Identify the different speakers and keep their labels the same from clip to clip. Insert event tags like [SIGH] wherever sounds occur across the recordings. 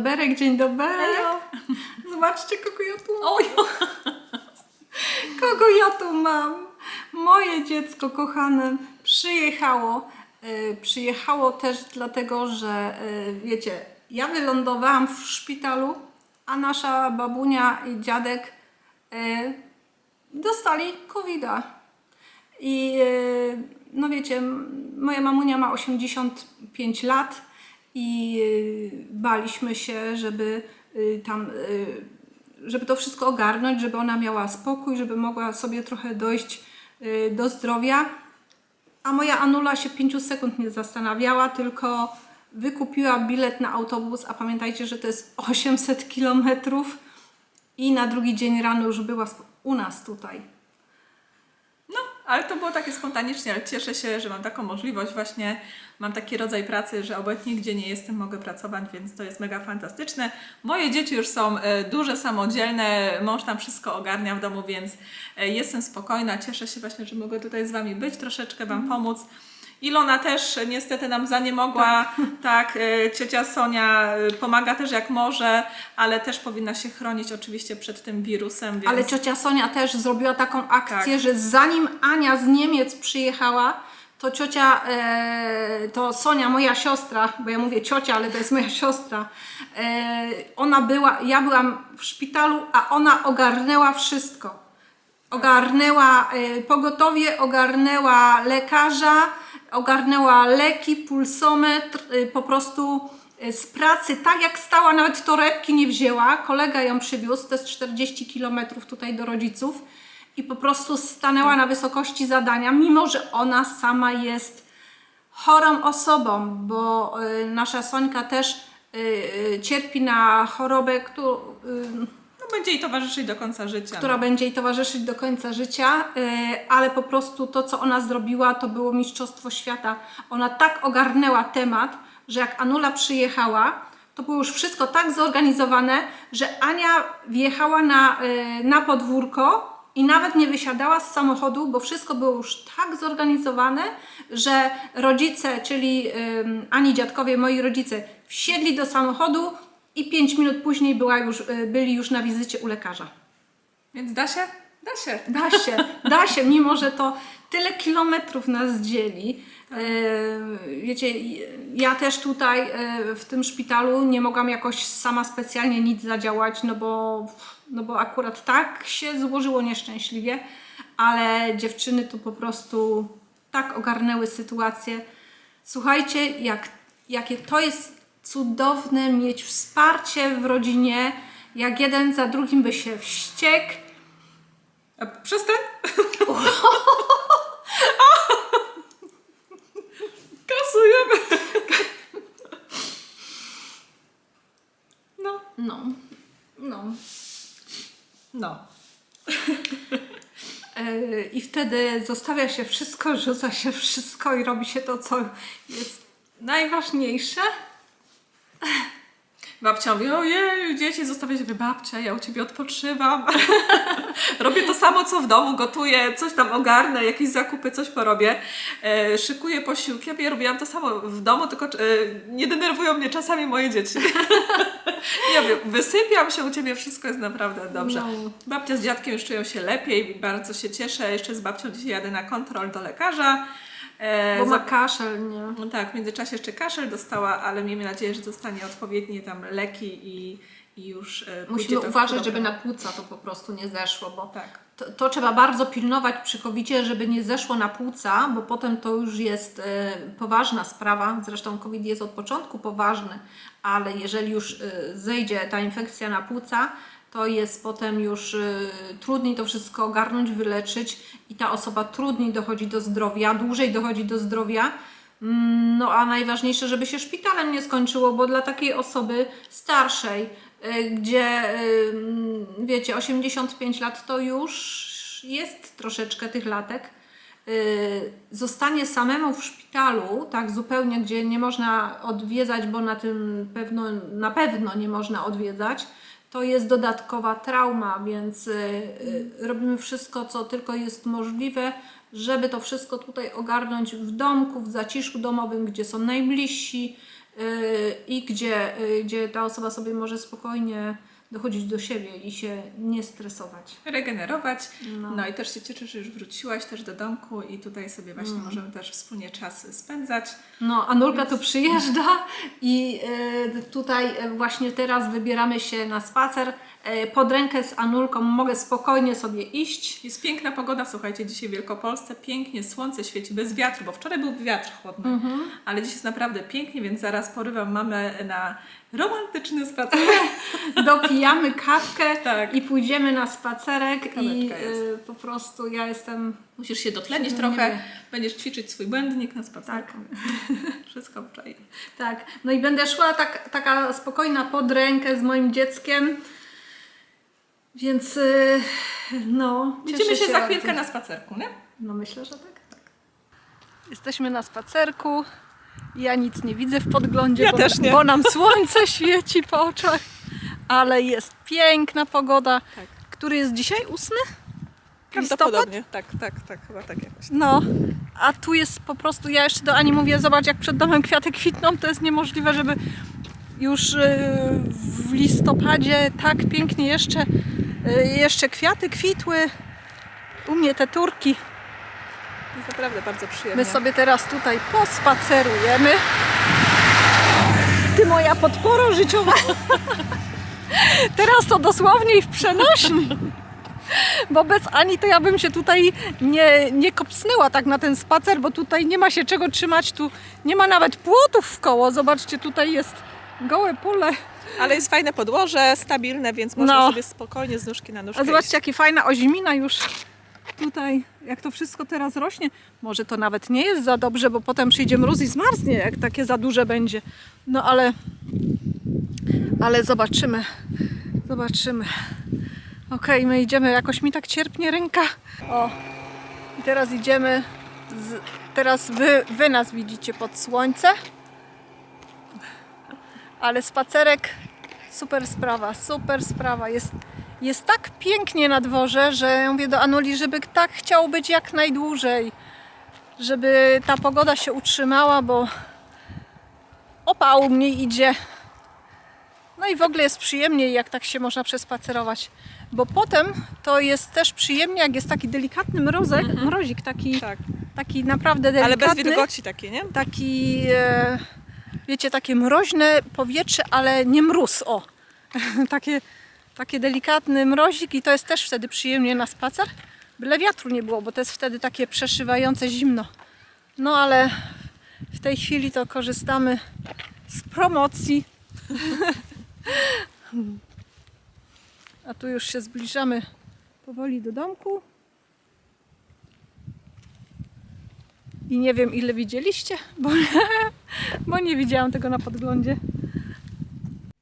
Speaker 1: Dzień doberek, dzień doberek.
Speaker 2: Hejo.
Speaker 1: Zobaczcie, kogo ja tu mam. Kogo ja tu mam? Moje dziecko kochane przyjechało. E, przyjechało też dlatego, że e, wiecie, ja wylądowałam w szpitalu, a nasza babunia i dziadek e, dostali COVID-a. I e, no wiecie, moja mamunia ma 85 lat i e, baliśmy się, żeby e, tam, e, żeby to wszystko ogarnąć, żeby ona miała spokój, żeby mogła sobie trochę dojść do zdrowia. A moja Anula się 5 sekund nie zastanawiała, tylko wykupiła bilet na autobus, a pamiętajcie, że to jest 800 kilometrów i na drugi dzień rano już była u nas tutaj.
Speaker 2: Ale to było takie spontanicznie, ale cieszę się, że mam taką możliwość właśnie, mam taki rodzaj pracy, że obecnie gdzie nie jestem mogę pracować, więc to jest mega fantastyczne. Moje dzieci już są e, duże, samodzielne, mąż tam wszystko ogarnia w domu, więc e, jestem spokojna, cieszę się właśnie, że mogę tutaj z Wami być, troszeczkę Wam pomóc. Ilona też niestety nam za nie mogła, tak, e, ciocia Sonia e, pomaga też jak może, ale też powinna się chronić oczywiście przed tym wirusem, więc...
Speaker 1: Ale ciocia Sonia też zrobiła taką akcję,
Speaker 2: Tak.
Speaker 1: że zanim Ania z Niemiec przyjechała, to ciocia, e, to Sonia, moja siostra, bo ja mówię ciocia, ale to jest moja siostra, ona była, ja byłam w szpitalu, a ona ogarnęła wszystko. Ogarnęła pogotowie, ogarnęła lekarza, ogarnęła leki, pulsometr, e, po prostu e, z pracy, tak jak stała, nawet torebki nie wzięła. Kolega ją przywiózł, to jest 40 km tutaj do rodziców i po prostu stanęła na wysokości zadania, mimo że ona sama jest chorą osobą, bo y, nasza Sońka też y, y, cierpi na chorobę, którą,
Speaker 2: będzie jej towarzyszyć do końca życia.
Speaker 1: która będzie jej towarzyszyć do końca życia, y, ale po prostu to, co ona zrobiła, to było mistrzostwo świata. Ona tak ogarnęła temat, że jak Anula przyjechała, to było już wszystko tak zorganizowane, że Ania wjechała na, y, na podwórko i nawet nie wysiadała z samochodu, bo wszystko było już tak zorganizowane, że rodzice, czyli Ani dziadkowie, moi rodzice, wsiedli do samochodu i pięć minut później była już, y, byli już na wizycie u lekarza.
Speaker 2: Więc da się? Da się.
Speaker 1: Da się, da się, mimo że to tyle kilometrów nas dzieli. E, Wiecie, ja też tutaj e, w tym szpitalu nie mogłam jakoś sama specjalnie nic zadziałać, no bo, no bo akurat tak się złożyło nieszczęśliwie, ale dziewczyny tu po prostu tak ogarnęły sytuację. Słuchajcie, jak, jakie to jest cudowne mieć wsparcie w rodzinie, jak jeden za drugim by się wściekł,
Speaker 2: A przestań. [LAUGHS] Kasujemy. No.
Speaker 1: No, no.
Speaker 2: No.
Speaker 1: E, I wtedy zostawia się wszystko, rzuca się wszystko i robi się to, co jest najważniejsze. [LAUGHS]
Speaker 2: Babcia mówi, ojej, dzieci zostawiać wy babcia, ja u ciebie odpoczywam. [LAUGHS] Robię to samo, co w domu, gotuję, coś tam ogarnę, jakieś zakupy, coś porobię. E, szykuję posiłki, ja robiłam to samo w domu, tylko e, nie denerwują mnie czasami moje dzieci. [LAUGHS] ja wiem, wysypiam się u ciebie, wszystko jest naprawdę dobrze.
Speaker 1: No.
Speaker 2: Babcia z dziadkiem już czują się lepiej, bardzo się cieszę. Jeszcze z babcią dzisiaj jadę na kontrol do lekarza. E,
Speaker 1: Bo ma
Speaker 2: za-
Speaker 1: kaszel, nie?
Speaker 2: no tak, w międzyczasie jeszcze kaszel dostała, ale miejmy nadzieję, że dostanie odpowiednie tam leki i, i już e,
Speaker 1: Musimy uważać, żeby na płuca to po prostu nie zeszło, bo
Speaker 2: Tak.
Speaker 1: to, to trzeba bardzo pilnować przy covidzie, żeby nie zeszło na płuca, bo potem to już jest e, poważna sprawa. Zresztą COVID jest od początku poważny, ale jeżeli już e, zejdzie ta infekcja na płuca, to jest potem już e, trudniej to wszystko ogarnąć, wyleczyć i ta osoba trudniej dochodzi do zdrowia, dłużej dochodzi do zdrowia. Mm, No a najważniejsze, żeby się szpitalem nie skończyło, bo dla takiej osoby starszej, y, gdzie y, wiecie, 85 lat to już jest troszeczkę tych latek, y, zostanie samemu w szpitalu, tak zupełnie, gdzie nie można odwiedzać, bo na tym pewno, na pewno nie można odwiedzać, to jest dodatkowa trauma, więc y, y, robimy wszystko, co tylko jest możliwe, żeby to wszystko tutaj ogarnąć w domku, w zaciszu domowym, gdzie są najbliżsi, y, i gdzie, gdzie ta osoba sobie może spokojnie dochodzić do siebie i się nie stresować.
Speaker 2: regenerować.
Speaker 1: No.
Speaker 2: No. i też się cieszę, że już wróciłaś też do domku i tutaj sobie właśnie
Speaker 1: Mm.
Speaker 2: możemy też wspólnie czas spędzać.
Speaker 1: No, Anulka tu przyjeżdża i y, tutaj właśnie teraz wybieramy się na spacer. Y, pod rękę z Anulką mogę spokojnie sobie iść.
Speaker 2: Jest piękna pogoda, słuchajcie, dzisiaj w Wielkopolsce. Pięknie słońce świeci bez wiatru, bo wczoraj był wiatr chłodny,
Speaker 1: Mhm.
Speaker 2: ale dziś jest naprawdę pięknie, więc zaraz porywam mamę na romantyczny spacer. [LAUGHS]
Speaker 1: Dopijamy kawkę [LAUGHS]
Speaker 2: Tak.
Speaker 1: i pójdziemy na spacerek i
Speaker 2: Kaweczka
Speaker 1: y, po prostu ja jestem
Speaker 2: Musisz się dotlenić trochę, będziesz ćwiczyć swój błędnik na spacerku.
Speaker 1: Tak. [LAUGHS]
Speaker 2: Wszystko wczoraj.
Speaker 1: Tak, no i będę szła tak, taka spokojna pod rękę z moim dzieckiem. Więc y, no.
Speaker 2: Widzimy
Speaker 1: cieszę
Speaker 2: się za chwilkę na spacerku, nie?
Speaker 1: No myślę, że tak. Jesteśmy na spacerku. Ja nic nie widzę w podglądzie,
Speaker 2: Ja
Speaker 1: bo,
Speaker 2: też nie.
Speaker 1: bo nam słońce [LAUGHS] świeci po oczach. Ale jest piękna pogoda.
Speaker 2: Tak.
Speaker 1: Który jest dzisiaj? Ósmy?
Speaker 2: Prawdopodobnie. Tak, tak, tak, chyba tak jakoś.
Speaker 1: No, a tu jest po prostu, ja jeszcze do Ani mówię, zobacz jak przed domem kwiaty kwitną, to jest niemożliwe, żeby już y, w listopadzie tak pięknie jeszcze, y, jeszcze kwiaty kwitły. U mnie te turki.
Speaker 2: Jest naprawdę bardzo przyjemnie.
Speaker 1: My sobie teraz tutaj pospacerujemy. Ty moja podporo życiowa. [LAUGHS] Teraz to dosłownie i w przenośni. [LAUGHS] Bo bez Ani to ja bym się tutaj nie, nie kopsnęła tak na ten spacer, bo tutaj nie ma się czego trzymać, tu nie ma nawet płotów w koło. Zobaczcie, tutaj jest gołe pole.
Speaker 2: Ale jest fajne podłoże, stabilne, więc można
Speaker 1: No.
Speaker 2: sobie spokojnie z nóżki na nóżkę
Speaker 1: A zobaczcie,
Speaker 2: iść.
Speaker 1: jaka fajna ozimina już tutaj, jak to wszystko teraz rośnie. Może to nawet nie jest za dobrze, bo potem przyjdzie mróz i zmarznie, jak takie za duże będzie. No ale, ale zobaczymy. Zobaczymy. Okej, my idziemy, jakoś mi tak cierpnie ręka. O, i teraz idziemy, z, teraz wy, wy nas widzicie pod słońce. Ale spacerek, super sprawa, super sprawa. Jest, jest tak pięknie na dworze, że ja mówię do Anuli, żeby tak chciał być jak najdłużej. Żeby ta pogoda się utrzymała, bo opał mniej idzie. No i w ogóle jest przyjemniej, jak tak się można przespacerować. Bo potem to jest też przyjemnie, jak jest taki delikatny mrozek, mrozik, taki,
Speaker 2: Tak,
Speaker 1: taki naprawdę
Speaker 2: ale
Speaker 1: delikatny
Speaker 2: bez wilgoci takie, nie?
Speaker 1: taki, e, wiecie, takie mroźne powietrze, ale nie mróz, o. [LAUGHS] takie, takie delikatny mrozik i to jest też wtedy przyjemnie na spacer. Byle wiatru nie było, bo to jest wtedy takie przeszywające zimno. No ale w tej chwili to korzystamy z promocji. [LAUGHS] A tu już się zbliżamy powoli do domku. I nie wiem ile widzieliście, bo, [LAUGHS] bo nie widziałam tego na podglądzie.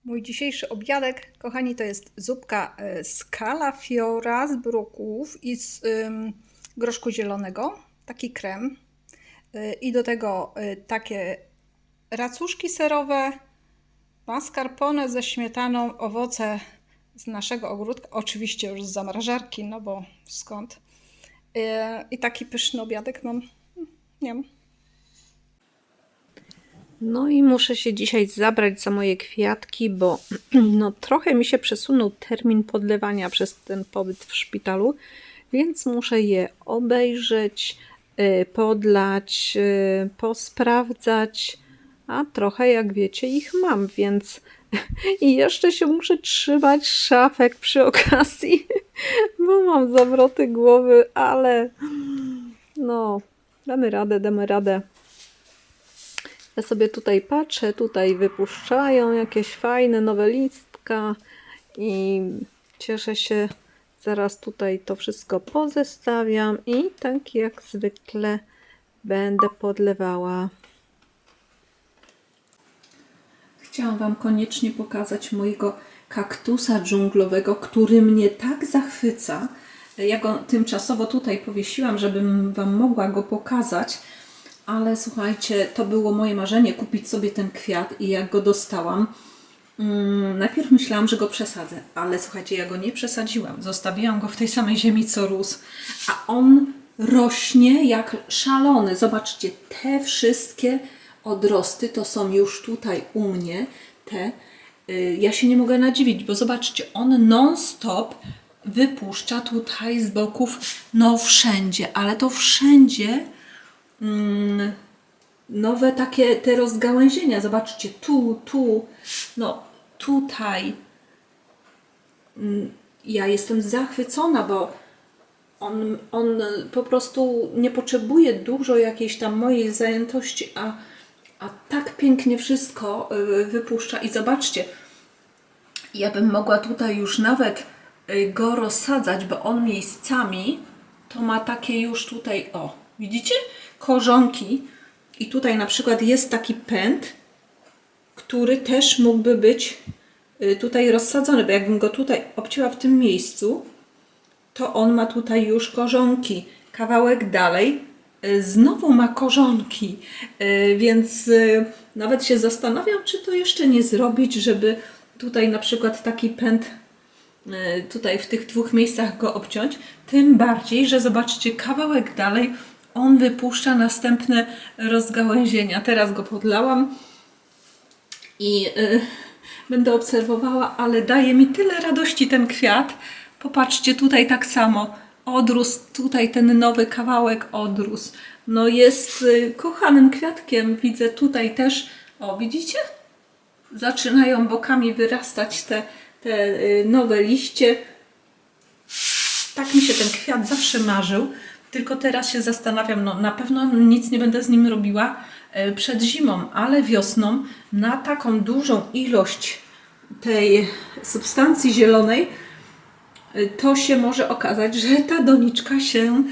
Speaker 1: Mój dzisiejszy obiadek, kochani, to jest zupka e, z kalafiora, z brokułów i z ym, groszku zielonego. Taki krem. Y, I do tego y, takie racuszki serowe, mascarpone ze śmietaną, owoce z naszego ogródka, oczywiście już z zamrażarki, no bo skąd. I taki pyszny obiadek mam. Nie.
Speaker 3: No i muszę się dzisiaj zabrać za moje kwiatki, bo [CLEARS THROAT] no, trochę mi się przesunął termin podlewania przez ten pobyt w szpitalu, więc muszę je obejrzeć, y, podlać, y, posprawdzać, a trochę jak wiecie ich mam, więc [LAUGHS] i jeszcze się muszę trzymać szafek przy okazji, [LAUGHS] bo mam zawroty głowy, ale no, damy radę, damy radę. Ja sobie tutaj patrzę, tutaj wypuszczają jakieś fajne nowe listka i cieszę się. Zaraz tutaj to wszystko pozestawiam i tak jak zwykle będę podlewała.
Speaker 1: Chciałam Wam koniecznie pokazać mojego kaktusa dżunglowego, który mnie tak zachwyca. Ja go tymczasowo tutaj powiesiłam, żebym Wam mogła go pokazać, ale słuchajcie, to było moje marzenie kupić sobie ten kwiat i jak go dostałam, mm, najpierw myślałam, że go przesadzę, ale słuchajcie, ja go nie przesadziłam. Zostawiłam go w tej samej ziemi co rósł, a on rośnie jak szalony. Zobaczcie, te wszystkie odrosty to są już tutaj u mnie te. y, Ja się nie mogę nadziwić, bo zobaczcie, on non-stop wypuszcza tutaj z boków, no wszędzie, ale to wszędzie mm, nowe takie te rozgałęzienia. Zobaczcie, tu, tu, no tutaj. Mm, Ja jestem zachwycona, bo on, on po prostu nie potrzebuje dużo jakiejś tam mojej zajętości, a, a tak pięknie wszystko y, wypuszcza. I zobaczcie, ja bym mogła tutaj już nawet go rozsadzać, bo on miejscami to ma takie już tutaj, o, widzicie? Korzonki. I tutaj na przykład jest taki pęd, który też mógłby być y, tutaj rozsadzony, bo jakbym go tutaj obcięła w tym miejscu, to on ma tutaj już korzonki. Kawałek dalej y, znowu ma korzonki, Y, więc y, nawet się zastanawiam, czy to jeszcze nie zrobić, żeby tutaj na przykład taki pęd y, tutaj w tych dwóch miejscach go obciąć. Tym bardziej, że zobaczcie, kawałek dalej on wypuszcza następne rozgałęzienia. Teraz go podlałam i y, będę obserwowała, ale daje mi tyle radości ten kwiat. Popatrzcie, tutaj tak samo odrósł, tutaj ten nowy kawałek odrósł. No jest y, kochanym kwiatkiem. Widzę tutaj też, o widzicie? Zaczynają bokami wyrastać te, te y, nowe liście. Tak mi się ten kwiat zawsze marzył, tylko teraz się zastanawiam, no na pewno nic nie będę z nim robiła e, przed zimą, ale wiosną na taką dużą ilość tej substancji zielonej e, to się może okazać, że ta doniczka się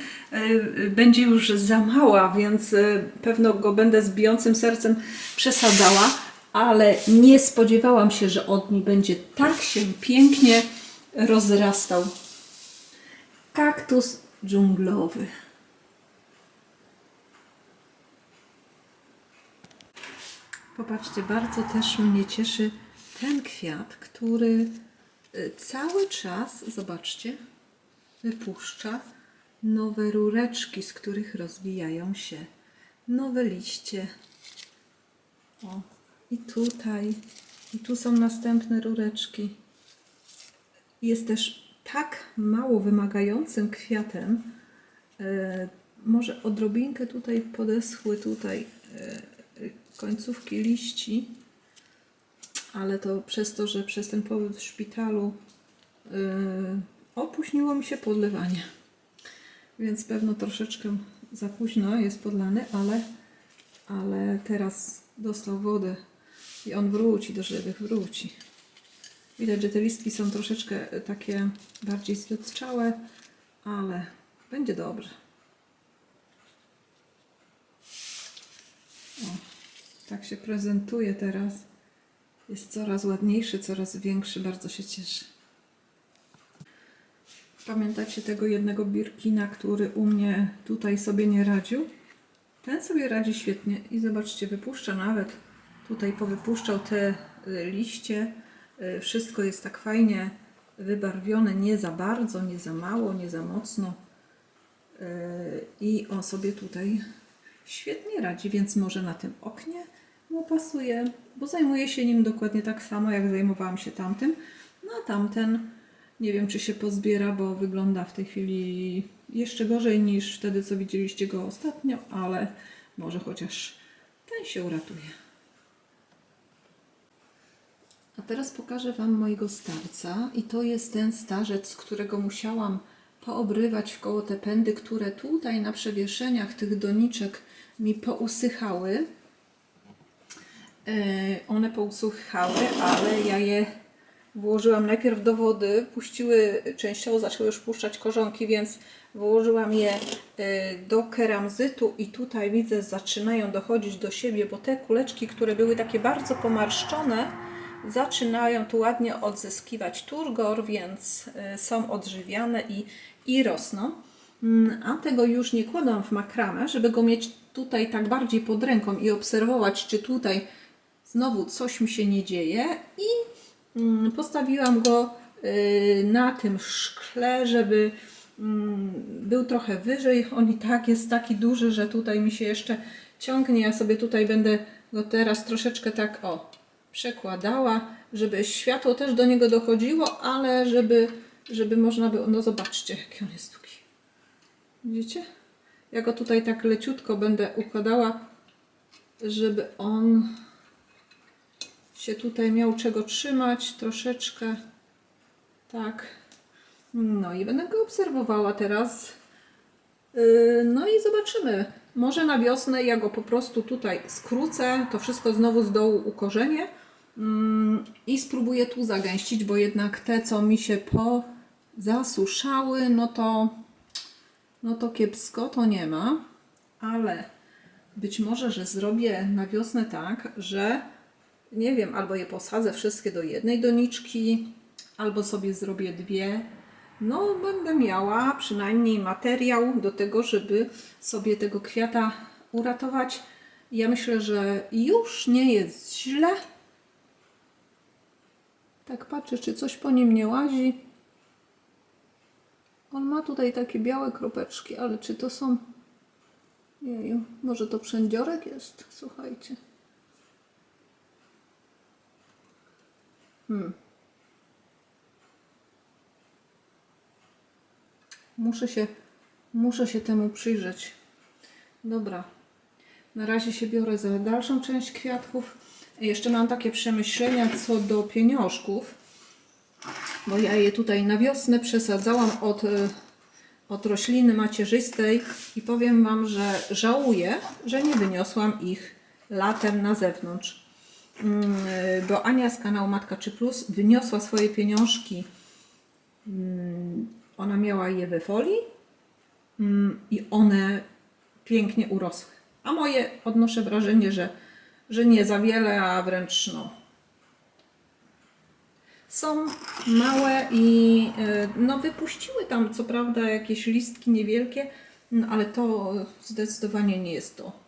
Speaker 1: będzie już za mała, więc pewno go będę z bijącym sercem przesadzała, ale nie spodziewałam się, że on mi będzie tak się pięknie rozrastał. Kaktus dżunglowy. Popatrzcie, bardzo też mnie cieszy ten kwiat, który y, cały czas, zobaczcie, wypuszcza nowe rureczki, z których rozwijają się nowe liście. O, i tutaj, i tu są następne rureczki jest też tak mało wymagającym kwiatem. E, może odrobinkę tutaj podeschły tutaj e, końcówki liści, ale to przez to, że przez ten pobyt w szpitalu e, opóźniło mi się podlewanie. Więc pewno troszeczkę za późno jest podlany, ale, ale teraz dostał wodę i on wróci do żywych, wróci. Widać, że te listki są troszeczkę e, takie bardziej zwiotczałe, ale będzie dobrze. O, tak się prezentuje teraz. Jest coraz ładniejszy, coraz większy. Bardzo się cieszę. Pamiętacie tego jednego Birkina, który u mnie tutaj sobie nie radził? Ten sobie radzi świetnie i zobaczcie, wypuszcza nawet tutaj powypuszczał te y, liście. Y, Wszystko jest tak fajnie wybarwione, nie za bardzo, nie za mało, nie za mocno. Y, I on sobie tutaj świetnie radzi, więc może na tym oknie mu pasuje, bo zajmuję się nim dokładnie tak samo, jak zajmowałam się tamtym. No a tamten nie wiem, czy się pozbiera, bo wygląda w tej chwili jeszcze gorzej niż wtedy, co widzieliście go ostatnio, ale może chociaż ten się uratuje. A teraz pokażę Wam mojego starca i to jest ten starzec, którego musiałam poobrywać w koło te pędy, które tutaj na przewieszeniach tych doniczek mi pousychały. E, one pousychały, ale ja je włożyłam najpierw do wody, puściły częściowo, zaczęły już puszczać korzonki, więc włożyłam je e, do keramzytu i tutaj widzę, zaczynają dochodzić do siebie, bo te kuleczki, które były takie bardzo pomarszczone, zaczynają tu ładnie odzyskiwać turgor, więc y, są odżywiane i, i rosną. Mm, A tego już nie kładam w makramę, żeby go mieć tutaj tak bardziej pod ręką i obserwować, czy tutaj znowu coś mi się nie dzieje. I mm, postawiłam go y, na tym szkle, żeby mm, był trochę wyżej. On i tak jest taki duży, że tutaj mi się jeszcze ciągnie. Ja sobie tutaj będę go teraz troszeczkę tak o przekładała, żeby światło też do niego dochodziło, ale żeby, żeby można było. No zobaczcie, jaki on jest długi. Widzicie? Ja go tutaj tak leciutko będę układała, żeby on się tutaj miał czego trzymać troszeczkę. Tak. No i będę go obserwowała teraz. Yy, No i zobaczymy. Może na wiosnę ja go po prostu tutaj skrócę, to wszystko znowu z dołu ukorzenię mm, i spróbuję tu zagęścić, bo jednak te, co mi się pozasuszały, no to, no to kiepsko, to nie ma. Ale być może, że zrobię na wiosnę tak, że nie wiem, albo je posadzę wszystkie do jednej doniczki, albo sobie zrobię dwie. No, będę miała przynajmniej materiał do tego, żeby sobie tego kwiata uratować. Ja myślę, że już nie jest źle. Tak patrzę, czy coś po nim nie łazi. On ma tutaj takie białe kropeczki, ale czy to są... Jeju, może to przędziorek jest? Słuchajcie. Muszę się, muszę się temu przyjrzeć. Dobra. Na razie się biorę za dalszą część kwiatków. Jeszcze mam takie przemyślenia co do pieniążków, bo ja je tutaj na wiosnę przesadzałam od, e, od rośliny macierzystej i powiem Wam, że żałuję, że nie wyniosłam ich latem na zewnątrz. Mm, Bo Ania z kanału Matka czy Plus wyniosła swoje pieniążki ona miała je we folii mm, i one pięknie urosły. A moje odnoszę wrażenie, że, że nie za wiele, a wręcz no. Są małe i e, no wypuściły tam co prawda jakieś listki niewielkie, no ale to zdecydowanie nie jest to.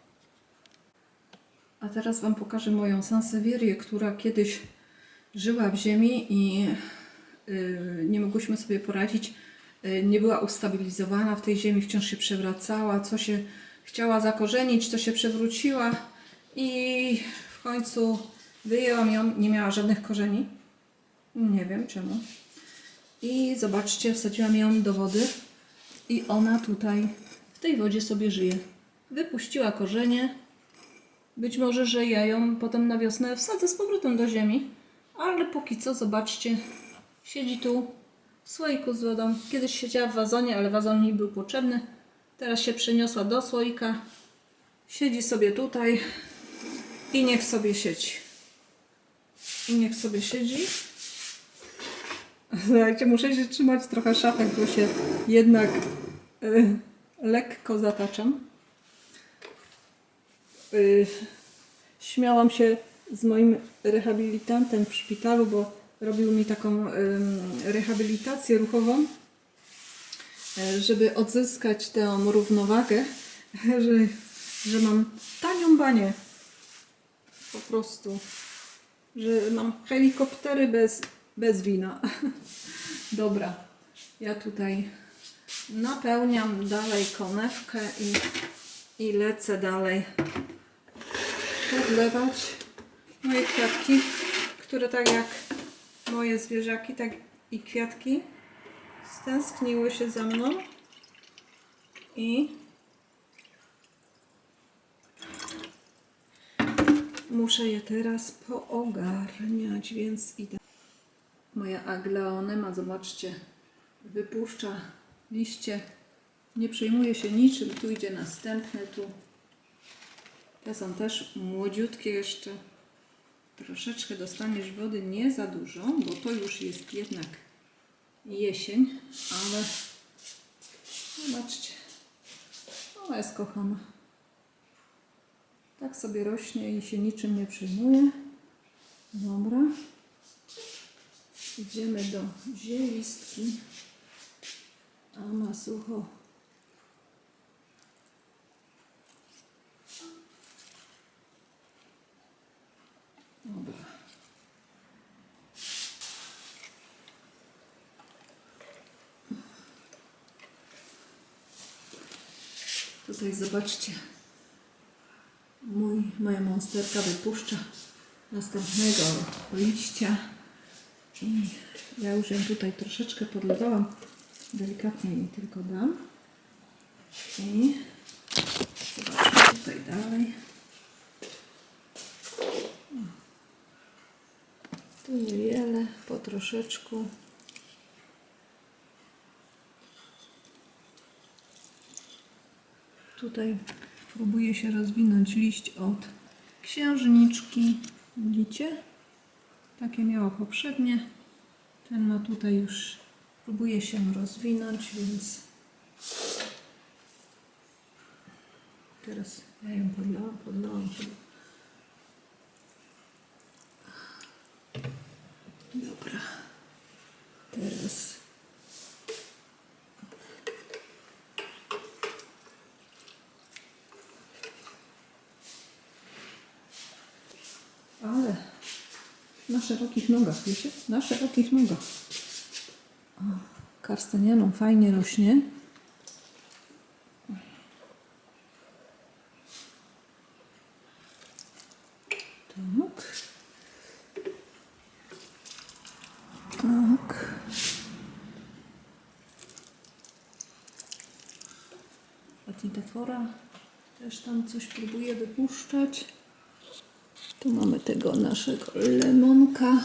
Speaker 1: A teraz Wam pokażę moją sansevierię, która kiedyś żyła w ziemi i y, nie mogłyśmy sobie poradzić. Y, Nie była ustabilizowana w tej ziemi, wciąż się przewracała, co się chciała zakorzenić, to się przewróciła i w końcu wyjęłam ją, nie miała żadnych korzeni. Nie wiem czemu. I zobaczcie, wsadziłam ją do wody i ona tutaj w tej wodzie sobie żyje. Wypuściła korzenie. Być może, że ja ją potem na wiosnę wsadzę z powrotem do ziemi, ale póki co, zobaczcie, siedzi tu w słoiku z wodą. Kiedyś siedziała w wazonie, ale wazon mi był potrzebny. Teraz się przeniosła do słoika. Siedzi sobie tutaj i niech sobie siedzi. I niech sobie siedzi. [LAUGHS] Słuchajcie, muszę się trzymać trochę szafek, bo się jednak y, lekko zataczam. Y, śmiałam się z moim rehabilitantem w szpitalu, bo robił mi taką ym, rehabilitację ruchową, e, żeby odzyskać tę równowagę, [LAUGHS] że, że mam tanią banię. Po prostu. Że mam helikoptery bez, bez wina. [LAUGHS] Dobra. Ja tutaj napełniam dalej konewkę i, i lecę dalej podlewać moje kwiatki, które tak jak moje zwierzaki, tak i kwiatki stęskniły się za mną i muszę je teraz poogarniać, więc idę. Moja aglaonema, zobaczcie, wypuszcza liście, nie przejmuje się niczym, tu idzie następny, tu te są też młodziutkie jeszcze. Troszeczkę dostaniesz wody, nie za dużo, bo to już jest jednak jesień, ale zobaczcie, ona jest kochana. Tak sobie rośnie i się niczym nie przejmuje. Dobra. Idziemy do zielistki. A ma sucho. Dobra. Tutaj zobaczcie moja monsterka wypuszcza następnego liścia. I ja już ją tutaj troszeczkę podlewałam. Delikatnie jej tylko dam. I zobaczmy tutaj dalej. Tu niewiele, po troszeczku. Tutaj próbuje się rozwinąć liść od księżniczki. Widzicie? Takie miała poprzednie. Ten ma tutaj już próbuje się rozwinąć, więc teraz ja ją podlałam, podlałam. Dobra. Teraz Ale na szerokich nogach, wiecie? Na szerokich nogach. O, fajnie rośnie. Tak. Tak. Atidefora też tam coś próbuje wypuszczać. Tu mamy tego naszego lemonka.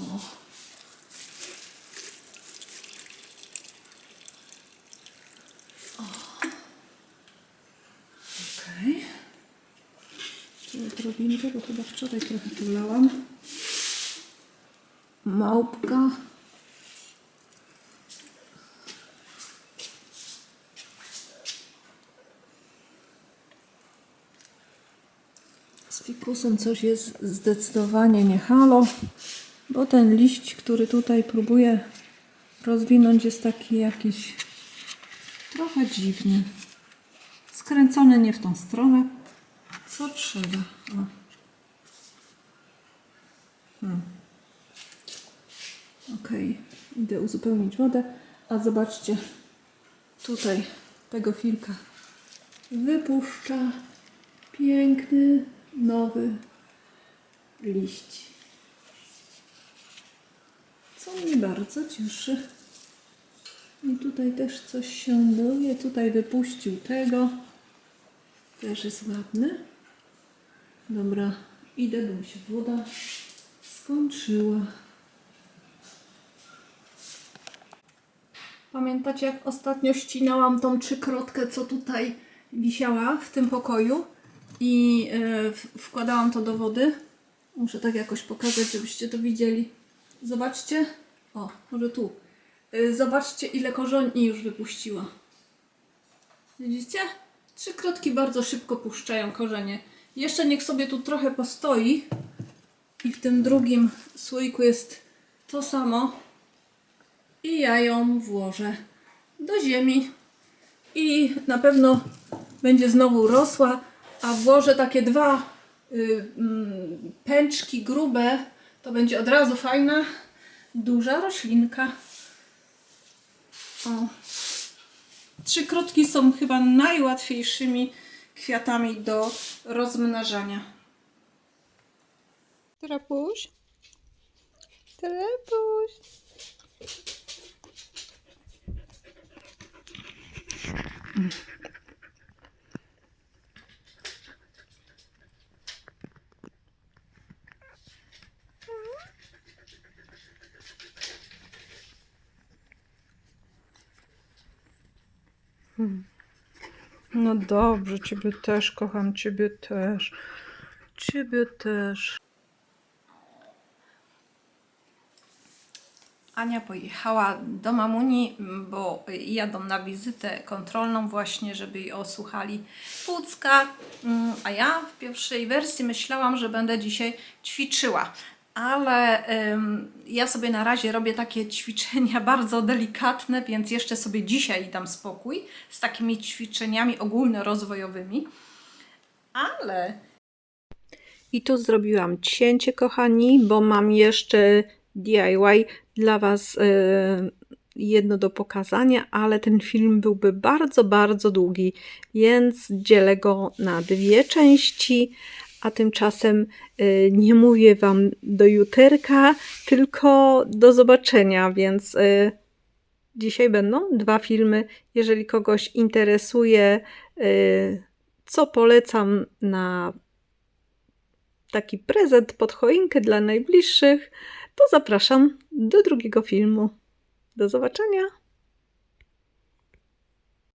Speaker 1: O. O. Tu odrobinkę, bo chyba wczoraj trochę tulałam. Małpka. Z fikusem coś jest zdecydowanie nie halo, bo ten liść, który tutaj próbuję rozwinąć jest taki jakiś trochę dziwny. Skręcony nie w tą stronę, co trzeba. Hmm. Ok, idę uzupełnić wodę, a zobaczcie, tutaj tego filka wypuszcza piękny, nowy liść. Co mnie bardzo cieszy. I tutaj też coś się dowie. Tutaj wypuścił tego. Też jest ładny. Dobra, idę, bo mi się woda skończyła. Pamiętacie, jak ostatnio ścinałam tą trzykrotkę, co tutaj wisiała w tym pokoju i e, wkładałam to do wody? Muszę tak jakoś pokazać, żebyście to widzieli. Zobaczcie. O, może tu. E, Zobaczcie, ile korzeni już wypuściła. Widzicie? Trzykrotki bardzo szybko puszczają korzenie. Jeszcze niech sobie tu trochę postoi. I w tym drugim słoiku jest to samo i ja ją włożę do ziemi i na pewno będzie znowu rosła, a włożę takie dwa y, mm, pęczki grube, to będzie od razu fajna, duża roślinka. O. Trzykrotki są chyba najłatwiejszymi kwiatami do rozmnażania.
Speaker 3: Trapuś? Trapuś? No dobrze, ciebie też kocham, ciebie też. Ciebie też.
Speaker 1: Ania pojechała do mamuni, bo jadą na wizytę kontrolną właśnie, żeby jej osłuchali płucka. Mm, A ja w pierwszej wersji myślałam, że będę dzisiaj ćwiczyła. Ale ym, ja sobie na razie robię takie [LAUGHS] ćwiczenia bardzo delikatne, więc jeszcze sobie dzisiaj dam spokój z takimi ćwiczeniami ogólnorozwojowymi. Ale
Speaker 3: I tu zrobiłam cięcie, kochani, bo mam jeszcze DIY dla Was e,
Speaker 1: jedno do pokazania, ale ten film byłby bardzo, bardzo długi, więc dzielę go na dwie części. A tymczasem y, nie mówię Wam do juterka, tylko do zobaczenia, więc y, dzisiaj będą dwa filmy. Jeżeli kogoś interesuje, y, co polecam na taki prezent pod choinkę dla najbliższych, to zapraszam do drugiego filmu. Do zobaczenia!